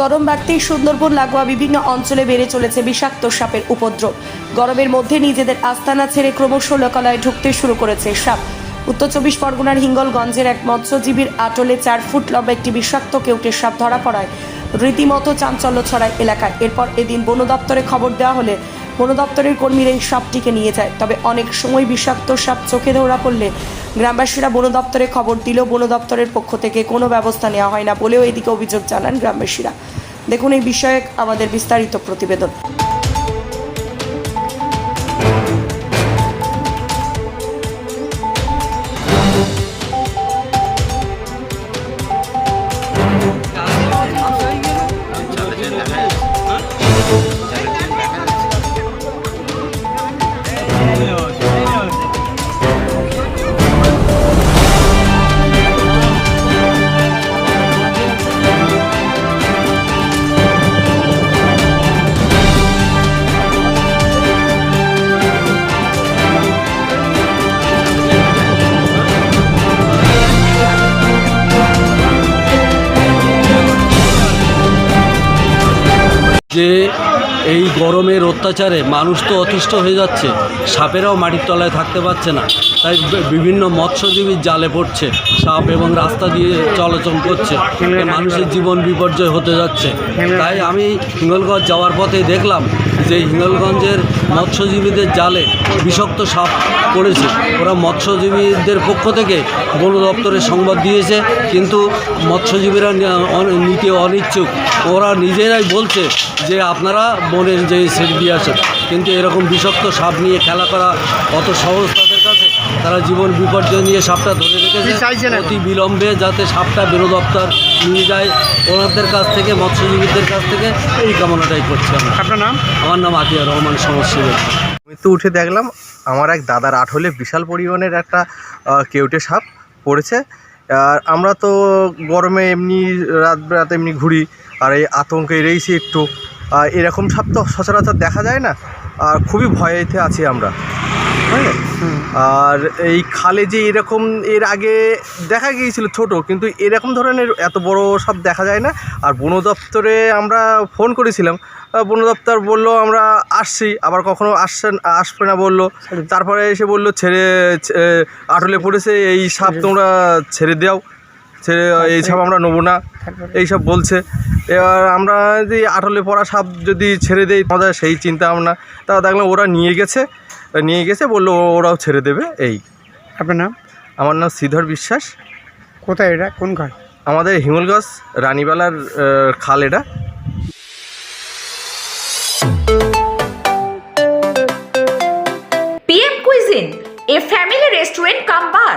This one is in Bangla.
গরম বাড়তেই সুন্দরবন, লাগোয়া বিভিন্ন অঞ্চলে বেড়ে চলেছে বিষাক্ত সাপের উপদ্রব। গরমের মধ্যে নিজেদের আস্তানা ছেড়ে ক্রমশ লোকালয়ে ঢুকতে শুরু করেছে সাপ। উত্তর চব্বিশ পরগনার হিঙ্গলগঞ্জের এক মৎস্যজীবীর আটলে চার ফুট লম্বা একটি বিষাক্ত কেউটের সাপ ধরা পড়ায়। রীতিমতো চাঞ্চল্য ছড়ায় এলাকায়। এরপর এদিন বন দপ্তরে খবর দেওয়া হলে বন দপ্তরের কর্মীরা এই সাপটিকে নিয়ে যায়। তবে অনেক সময় বিষাক্ত সাপ চোখে ধরা পড়লে গ্রামবাসীরা বন দপ্তরে খবর দিলেও বন দপ্তরের পক্ষ থেকে কোনো ব্যবস্থা নেওয়া হয় না বলেও এদিকে অভিযোগ জানান গ্রামবাসীরা। দেখুন এই বিষয়ে আমাদের বিস্তারিত প্রতিবেদন। যে এই গরমের অত্যাচারে মানুষ তো অতিষ্ঠ হয়ে যাচ্ছে, সাপেরাও মাটির তলায় থাকতে পারছে না। তাই বিভিন্ন মৎস্যজীবীর জালে পড়ছে, সাপ এবং রাস্তা দিয়ে চলাচল করছে মানুষের জীবন বিপর্যয় হতে যাচ্ছে। তাই আমি হিঙ্গলগঞ্জ যাওয়ার পথে দেখলাম যে হিঙ্গলগঞ্জের মৎস্যজীবীদের জালে বিষাক্ত সাপ পড়েছে ওরা মৎস্যজীবীদের পক্ষ থেকে বন দপ্তরে সংবাদ দিয়েছে কিন্তু মৎস্যজীবীরা নিতে অনিচ্ছুক। ওরা নিজেরাই বলছে যে আপনারা বনের যে ছেড়ে দিয়ে আসেন। কিন্তু এরকম বিষাক্ত সাপ নিয়ে খেলা করা অত সহজ তাদের কাছে। তারা জীবন বিপর্যয় নিয়ে সাপটা ধরে রেখেছে। অতি বিলম্বে যাতে সাপটা বন দপ্তর নিয়ে যায়। ওনাদের কাছ থেকে মৎস্যজীবীদের কাছ থেকে এই কামনাটাই করছি আমরা। আপনার নাম? আমার নাম আতিয়া রহমান সমস্যা তো উঠে দেখলাম আমার এক দাদার আঠলে বিশাল পরিমাণের একটা কেউটে সাপ পড়েছে। আর আমরা তো গরমে এমনি, রাত রাত এমনি ঘুরি, আর এই আতঙ্কে রয়েছি একটু এরকম সাপ তো সচরাচর দেখা যায় না। আর খুবই ভয়েতে আছি আমরা। হ্যাঁ আর এই খালে যে এরকম এর আগে দেখা গিয়েছিল ছোট কিন্তু এরকম ধরনের এত বড় সাপ দেখা যায় না। আর বন দপ্তরে আমরা ফোন করেছিলাম। বন দপ্তর বলল আমরা আসছি। আবার কখনো আসছেন আসবে না বলল। তারপরে এসে বলল ছেড়ে আটলে পড়েছে এই সাপ তোমরা ছেড়ে দাও। ছেড়ে এই সাপ আমরা নেব না। এইসব বলছে। এবার আমরা যদি আটলে পড়া সাপ যদি ছেড়ে দেই আমাদের সেই চিন্তা ভাবনা। তা দেখলাম ওরা নিয়ে গেছে নিয়ে গেছে বলল ওরাও ছেড়ে দেবে এই। আপনার নাম? আমার নাম শ্রীধর বিশ্বাস। কোথায় এটা? কোন ঘর আমাদের হিমলগঞ্জ রানীবালার খাল এটা। PM Cuisine, a family restaurant cum bar.